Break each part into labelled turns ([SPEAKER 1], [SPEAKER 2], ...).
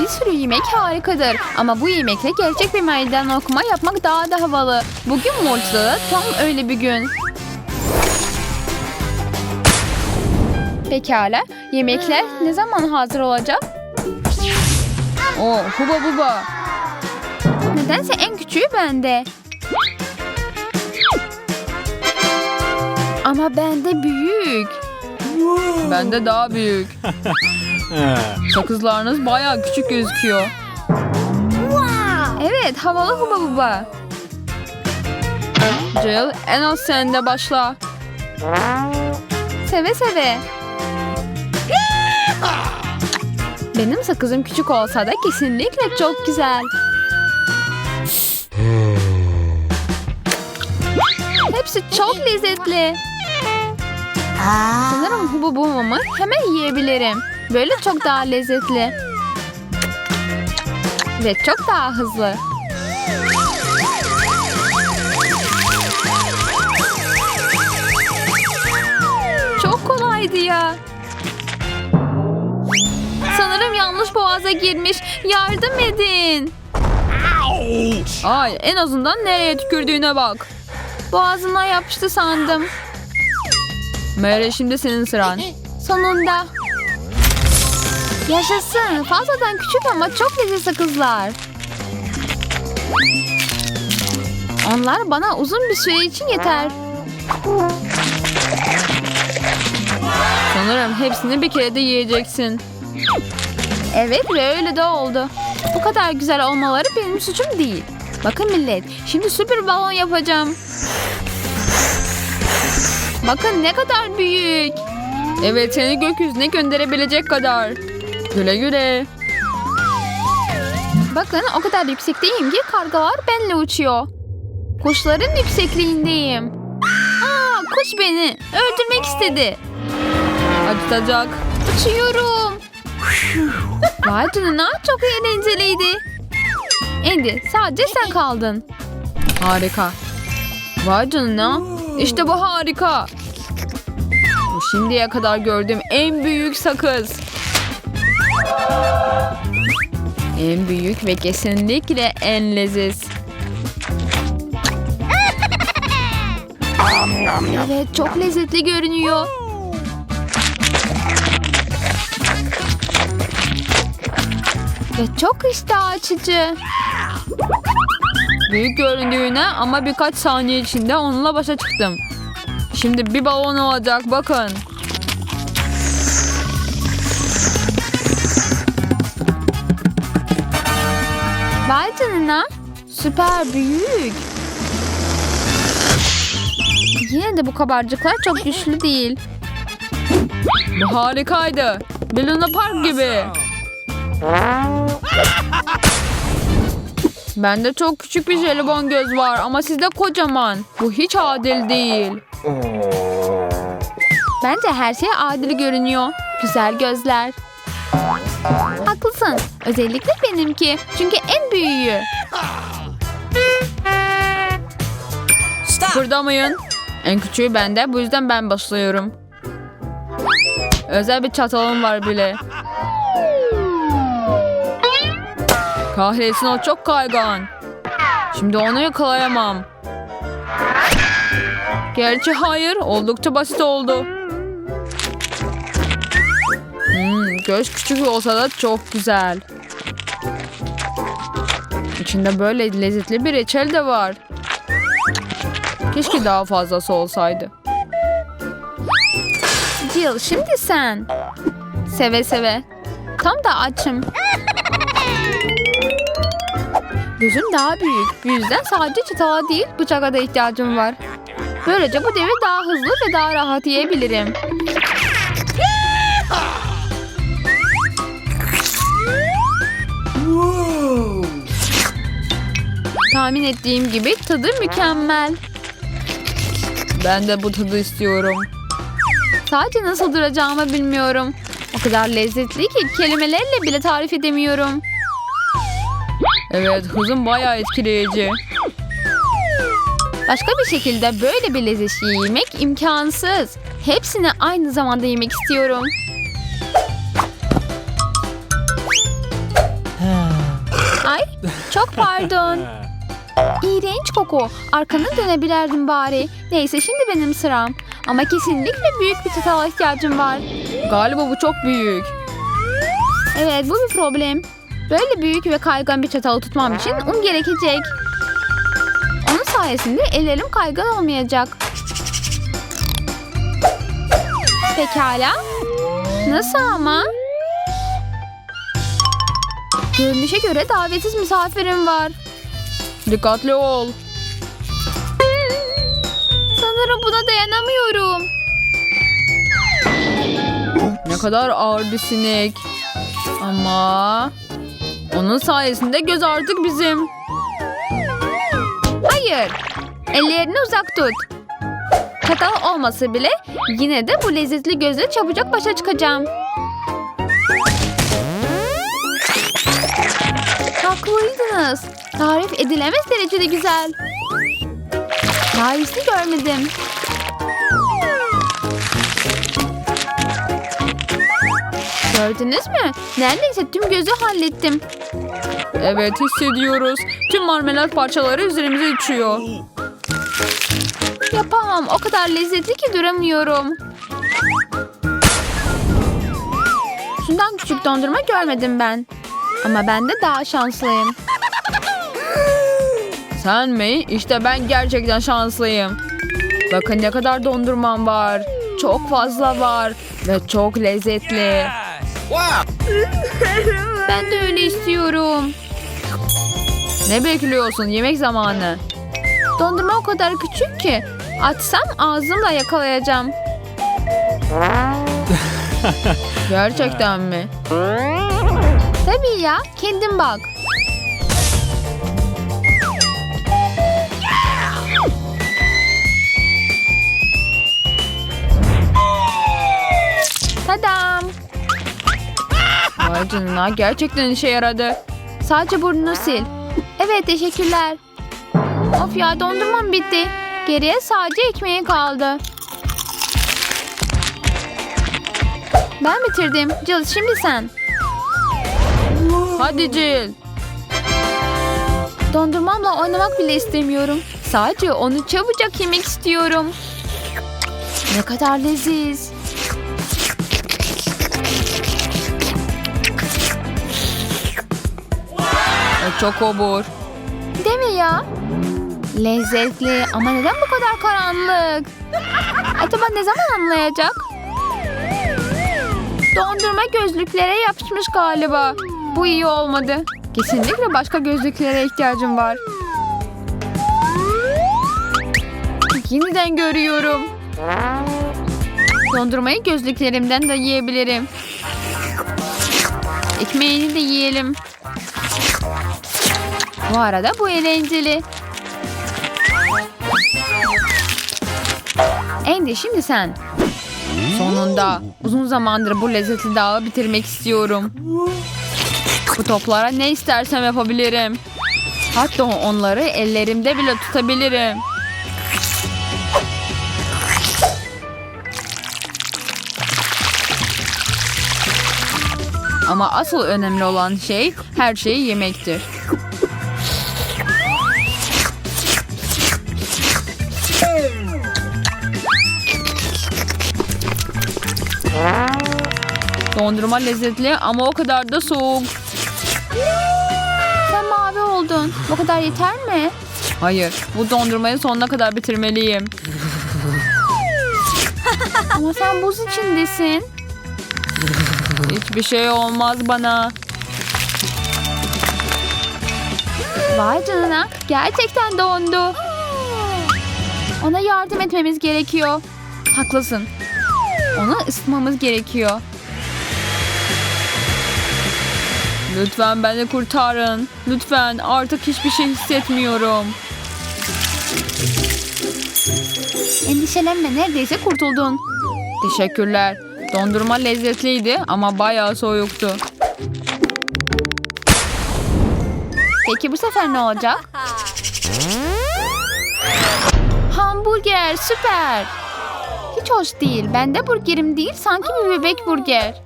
[SPEAKER 1] Bir sürü yemek harikadır. Ama bu yemekle gerçek bir meydan okuma yapmak daha da havalı. Bugün Molsa'da tam öyle bir gün. Pekala. Yemekler ne zaman hazır olacak? Oo, huba buba. Nedense en küçüğü bende. Ama bende büyük. Bende daha büyük. Sakızlarınız bayağı küçük gözüküyor. Evet, havalı huba buba. Jill, en az sen de başla. Seve seve. Benim sakızım küçük olsa da kesinlikle çok güzel. Hepsi çok lezzetli. Sanırım hubu bumamı hemen yiyebilirim. Böyle çok daha lezzetli. Ve çok daha hızlı. Çok kolaydı ya. Sanırım yanlış boğaza girmiş. Yardım edin. Ay en azından nereye tükürdüğüne bak. Boğazına yapıştı sandım. Mary şimdi senin sıran. Sonunda. Yaşasın. Fazladan küçük ama çok lezzetli kızlar. Onlar bana uzun bir süre için yeter. Sanırım hepsini bir kere de yiyeceksin. Evet ve öyle de oldu. Bu kadar güzel olmaları benim suçum değil. Bakın millet, şimdi süper balon yapacağım. Bakın ne kadar büyük. Evet seni gökyüzüne gönderebilecek kadar. Güle güle. Bakın o kadar yüksekteyim ki kargalar benimle uçuyor. Kuşların yüksekliğindeyim. Aa, kuş beni öldürmek istedi. Acıtacak. Uçuyorum. Vay canına çok eğlenceliydi. Andy sadece sen kaldın. Harika. Vay canına. İşte bu harika. Bu şimdiye kadar gördüğüm en büyük sakız. En büyük ve kesinlikle en leziz. Evet çok lezzetli görünüyor. Ve çok iştah açıcı. Büyük göründüğüne ama birkaç saniye içinde onunla başa çıktım. Şimdi bir balon olacak bakın. Canına. Süper büyük. Yine de bu kabarcıklar çok güçlü değil. Bu harikaydı. Bir Luna Park gibi. Bende çok küçük bir jelibon göz var ama sizde kocaman. Bu hiç adil değil. Bence her şey adil görünüyor. Güzel gözler. Haklısın. Özellikle benimki. Çünkü en büyüğü. Kıpırdamayın. En küçüğü bende. Bu yüzden ben başlıyorum. Özel bir çatalım var bile. Kahretsin o çok kaygan. Şimdi onu yakalayamam. Gerçi hayır. Oldukça basit oldu. Göz küçük olsa da çok güzel. İçinde böyle lezzetli bir reçel de var. Keşke daha fazlası olsaydı. Jill şimdi sen. Seve seve. Tam da açım. Gözüm daha büyük. Bu yüzden sadece çatala değil bıçağa da ihtiyacım var. Böylece bu devi daha hızlı ve daha rahat yiyebilirim. Tahmin ettiğim gibi tadı mükemmel. Ben de bu tadı istiyorum. Sadece nasıl duracağımı bilmiyorum. O kadar lezzetli ki kelimelerle bile tarif edemiyorum. Evet, hızım bayağı etkileyici. Başka bir şekilde böyle bir lezzet yemek imkansız. Hepsini aynı zamanda yemek istiyorum. Çok pardon. İğrenç koku. Arkanı dönebilirdin bari. Neyse şimdi benim sıram. Ama kesinlikle büyük bir çatala ihtiyacım var. Galiba bu çok büyük. Evet bu bir problem. Böyle büyük ve kaygan bir çatalı tutmam için un gerekecek. Onun sayesinde ellerim kaygan olmayacak. Pekala. Nasıl ama? Görünüşe göre davetsiz misafirim var. Dikkatli ol. Sanırım buna dayanamıyorum. Ne kadar ağır bir sinek. Ama onun sayesinde göz artık bizim. Hayır. Ellerini uzak tut. Çatal olmasa bile yine de bu lezzetli gözle çabucak başa çıkacağım. Haklıydınız. Tarif edilemez derecede güzel. Daha iyisini görmedim. Gördünüz mü? Neredeyse tüm gözü hallettim. Evet hissediyoruz. Tüm marmelat parçaları üzerimize uçuyor. Yapamam. O kadar lezzetli ki duramıyorum. Şundan küçük dondurma görmedim ben. Ama ben de daha şanslıyım. Sen mi? İşte ben gerçekten şanslıyım. Bakın ne kadar dondurmam var. Çok fazla var. Ve çok lezzetli. Ben de öyle istiyorum. Ne bekliyorsun? Yemek zamanı. Dondurma o kadar küçük ki. Açsam ağzımla yakalayacağım. Gerçekten mi? Tabii ya. Kendin bak. Tadam. Vay canına gerçekten işe yaradı. Sadece burnunu sil. Evet teşekkürler. Of ya dondurmam bitti. Geriye sadece ekmeği kaldı. Ben bitirdim. Jill şimdi sen. Hadi Jill. Dondurmamla oynamak bile istemiyorum. Sadece onu çabucak yemek istiyorum. Ne kadar leziz. Çok obur. Değil mi ya? Lezzetli ama neden bu kadar karanlık? Acaba ne zaman anlayacak? Dondurma gözlüklere yapışmış galiba. Bu iyi olmadı. Kesinlikle başka gözlüklere ihtiyacım var. Yeniden görüyorum. Dondurmayı gözlüklerimden de yiyebilirim. Ekmeğini de yiyelim. Bu arada bu eğlenceli. Andy şimdi sen. Sonunda uzun zamandır bu lezzetli dağı bitirmek istiyorum. Bu toplara ne istersem yapabilirim. Hatta onları ellerimde bile tutabilirim. Ama asıl önemli olan şey her şeyi yemektir. Dondurma lezzetli ama o kadar da soğuk. Sen mavi oldun. Bu kadar yeter mi? Hayır. Bu dondurmayı sonuna kadar bitirmeliyim. ama sen buz içindesin. Hiçbir şey olmaz bana. Vay canına. Gerçekten dondu. Ona yardım etmemiz gerekiyor. Haklısın. Onu ısıtmamız gerekiyor. Lütfen beni kurtarın. Lütfen artık hiçbir şey hissetmiyorum. Endişelenme neredeyse kurtuldun. Teşekkürler. Dondurma lezzetliydi ama bayağı soğuktu. Peki bu sefer ne olacak? Hamburger süper. Hiç hoş değil. Bende burgerim değil sanki bir bebek burger.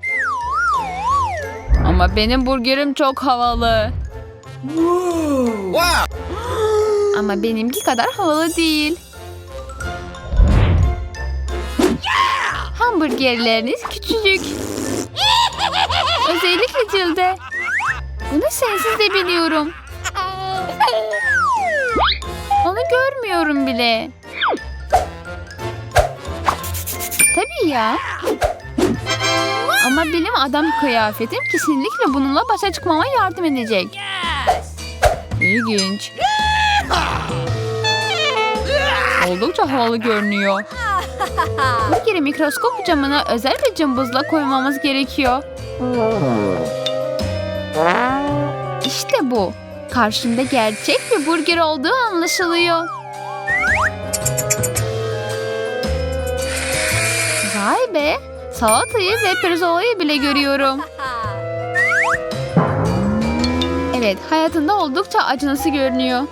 [SPEAKER 1] Ama benim burgerim çok havalı. Ama benimki kadar havalı değil. Hamburgerleriniz küçücük. Özellikle cilde. Bunu sensiz de biliyorum. Onu görmüyorum bile. Tabii ya. Ama benim adam kıyafetim kesinlikle bununla başa çıkmama yardım edecek. İlginç. Oldukça havalı görünüyor. Bu geri mikroskop camına özel bir cımbızla koymamız gerekiyor. İşte bu. Karşımda gerçek bir burger olduğu anlaşılıyor. Vay be. Salatayı ve pirzolayı bile görüyorum. Evet, hayatında oldukça acınası görünüyor.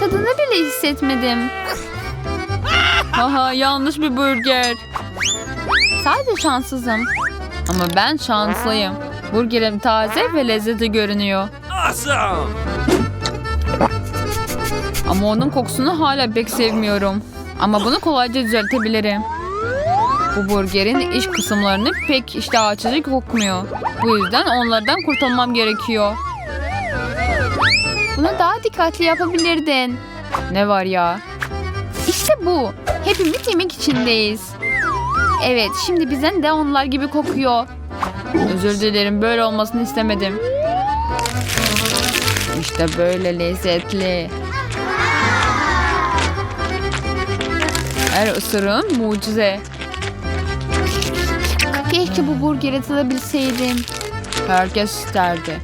[SPEAKER 1] Tadını bile hissetmedim. Aha yanlış bir burger. Sadece şanssızım. Ama ben şanslıyım. Burgerim taze ve lezzetli görünüyor.
[SPEAKER 2] Awesome!
[SPEAKER 1] Ama onun kokusunu hala pek sevmiyorum. Ama bunu kolayca düzeltebilirim. Bu burgerin iç kısımlarını pek iştah açıcı kokmuyor. Bu yüzden onlardan kurtulmam gerekiyor. Bunu daha dikkatli yapabilirdin. Ne var ya? İşte bu. Hepimiz yemek içindeyiz. Evet, şimdi bizden de onlar gibi kokuyor. Özür dilerim, böyle olmasını istemedim. İşte böyle lezzetli. Her ısırığın mucize. Keşke bu burgeri tadabilseydim. Herkes isterdi.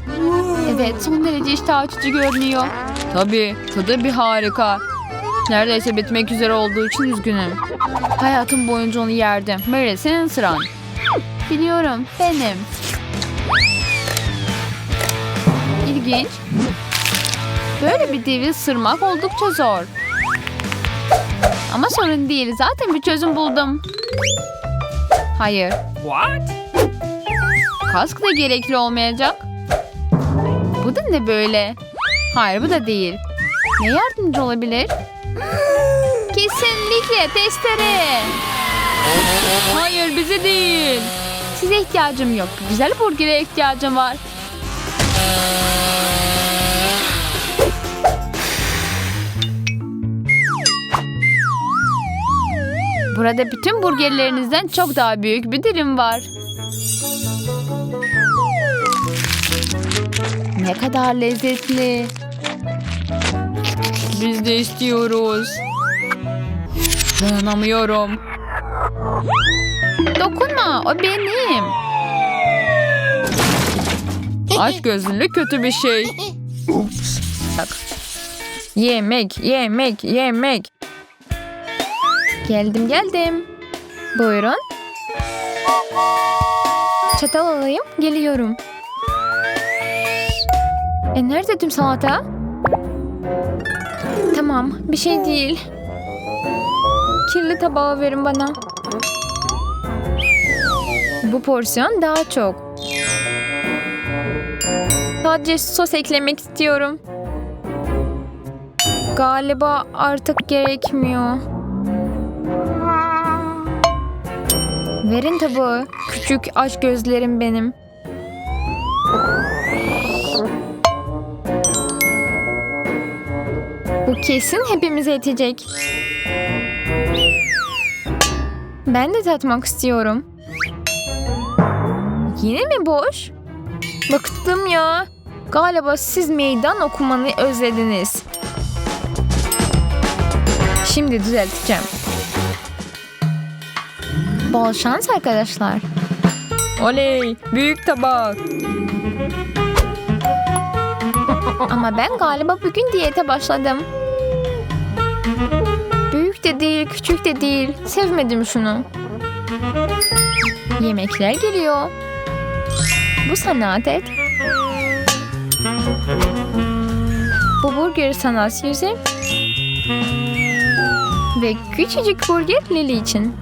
[SPEAKER 1] Evet son derece iştah açıcı görünüyor. Tabii tadı bir harika. Neredeyse bitmek üzere olduğu için üzgünüm. Hayatım boyunca onu yerdim. Böyle senin sıran. Biliyorum benim. İlginç. Böyle bir devi sırmak oldukça zor. Ama sorun değil. Zaten bir çözüm buldum. Hayır.
[SPEAKER 2] What?
[SPEAKER 1] Kask da gerekli olmayacak. Bu da ne böyle? Hayır bu da değil. Ne yardımcı olabilir? Kesinlikle testere. Hayır bize değil. Size ihtiyacım yok. Güzel burgere ihtiyacım var. Burada bütün burgerlerinizden çok daha büyük bir dilim var. Ne kadar lezzetli. Biz de istiyoruz. Dayanamıyorum. Dokunma, o benim. Aç gözlülük kötü bir şey. Bak. Yemek, yemek, yemek. Geldim, geldim. Buyurun. Çatal alayım, geliyorum. E nerede tüm salata? Tamam, bir şey değil. Kirli tabağı verin bana. Bu porsiyon daha çok. Sadece sos eklemek istiyorum. Galiba artık gerekmiyor. Verin tabağı. Küçük aç gözlerim benim. Bu kesin hepimize yetecek. Ben de tatmak istiyorum. Yine mi boş? Bıktım ya. Galiba siz meydan okumanı özlediniz. Şimdi düzelteceğim. Bol şans arkadaşlar. Oley! Büyük tabak. Ama ben galiba bugün diyete başladım. Büyük de değil, küçük de değil. Sevmedim şunu. Yemekler geliyor. Bu sana adet. Bu burger sana Suzy. Ve küçücük burger Lily için.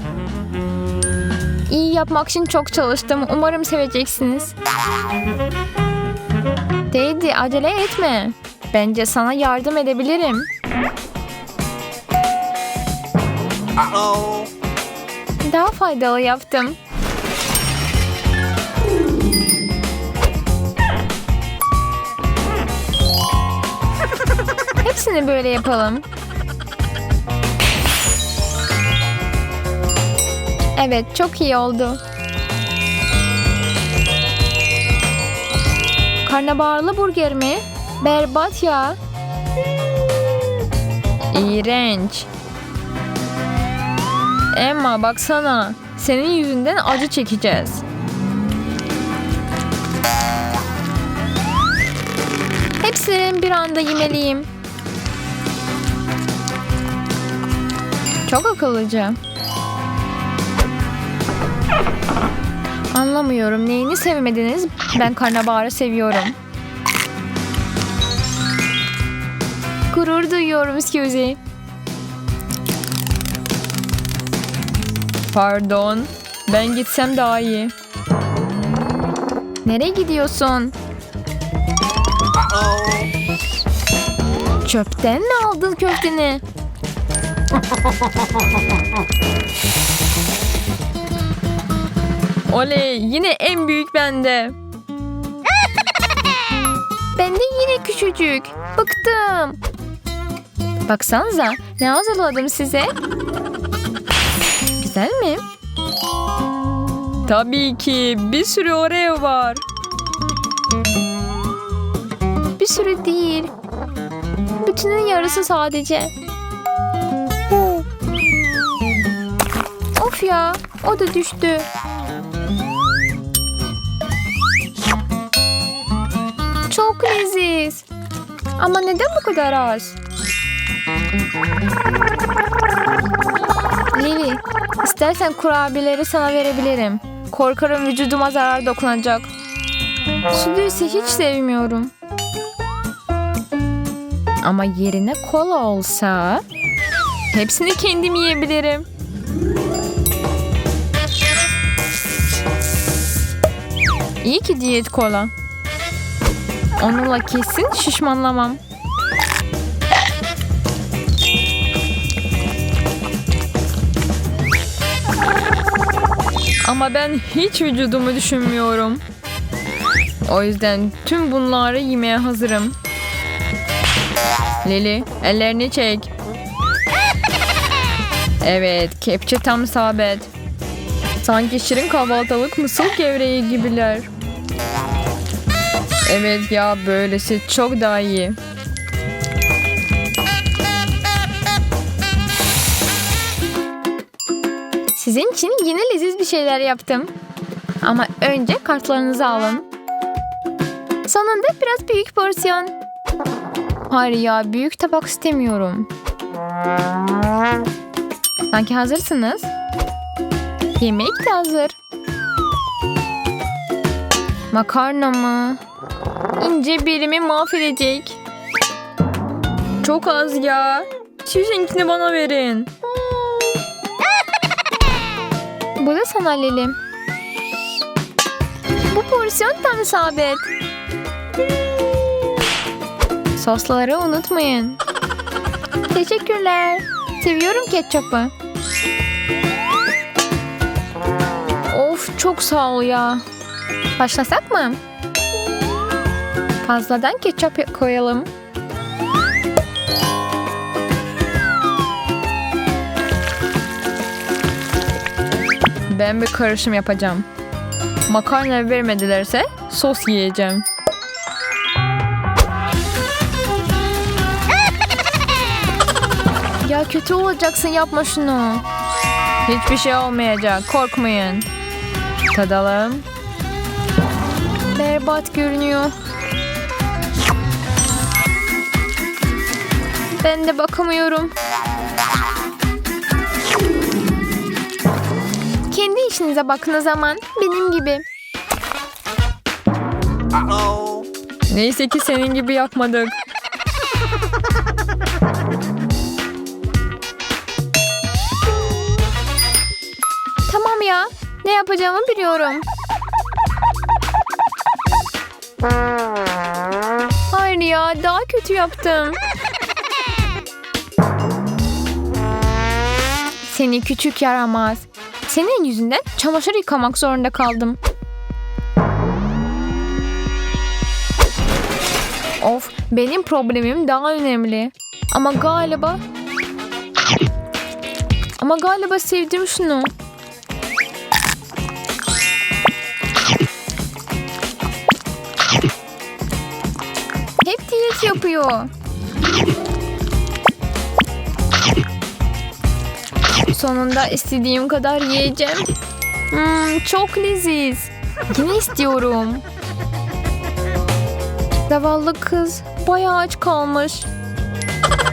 [SPEAKER 1] İyi yapmak için çok çalıştım. Umarım seveceksiniz. Teddy acele etme. Bence sana yardım edebilirim. Daha faydalı yaptım. Hepsini böyle yapalım. Evet, çok iyi oldu. Karnabaharlı burger mi? Berbat ya. İğrenç. Emma baksana. Senin yüzünden acı çekeceğiz. Hepsini bir anda yemeliyim. Çok akıllıca. Anlamıyorum. Neyini sevmediniz? Ben karnabaharı seviyorum. Gurur duyuyorum Suzy. Pardon. Ben gitsem daha iyi. Nereye gidiyorsun? Çöpten mi aldın köfteni? Oley yine en büyük bende. ben de yine küçücük. Bıktım. Baksanıza ne hazırladım size. Güzel mi? Tabii ki bir sürü Oreo var. Bir sürü değil. Bütünün yarısı sadece. Of ya, o da düştü. Çok leziz. Ama neden bu kadar az? Lili, istersen kurabiyeleri sana verebilirim. Korkarım vücuduma zarar dokunacak. Sütü ise hiç sevmiyorum. Ama yerine kola olsa hepsini kendim yiyebilirim. İyi ki diyet kola. Onunla kesin şişmanlamam. Ama ben hiç vücudumu düşünmüyorum. O yüzden tüm bunları yemeye hazırım. Lili, ellerini çek. Evet, kepçe tam isabet. Sanki şirin kahvaltılık mısır gevreği gibiler. Evet ya, böylesi çok daha iyi. Sizin için yine leziz bir şeyler yaptım. Ama önce kartlarınızı alın. Sonunda biraz büyük porsiyon. Hayır ya büyük tabak istemiyorum. Sanki hazırsınız. Yemek de hazır. Makarna mı? İnce birimi mahvedecek. Çok az ya. Sizinkini bana verin. Bu da sana Lili. Bu porsiyon tam isabet. Sosları unutmayın. Teşekkürler. Seviyorum ketçapı. Of çok sağ ol ya. Başlasak mı? Fazladan ketçap koyalım. Ben bir karışım yapacağım. Makarna vermedilerse sos yiyeceğim. Ya kötü olacaksın yapma şunu. Hiçbir şey olmayacak korkmayın. Tadalım. Berbat görünüyor. Ben de bakamıyorum. Kendi işinize bakın o zaman. Benim gibi. Neyse ki senin gibi yapmadık. Tamam ya. Ne yapacağımı biliyorum. Hayır ya daha kötü yaptım. Seni küçük yaramaz. Senin yüzünden çamaşır yıkamak zorunda kaldım. Of benim problemim daha önemli. Ama galiba... Ama galiba sevdim şunu. Hep diyet yapıyor. Sonunda istediğim kadar yiyeceğim. Hmm, çok leziz. Yine istiyorum. Zavallı kız bayağı aç kalmış.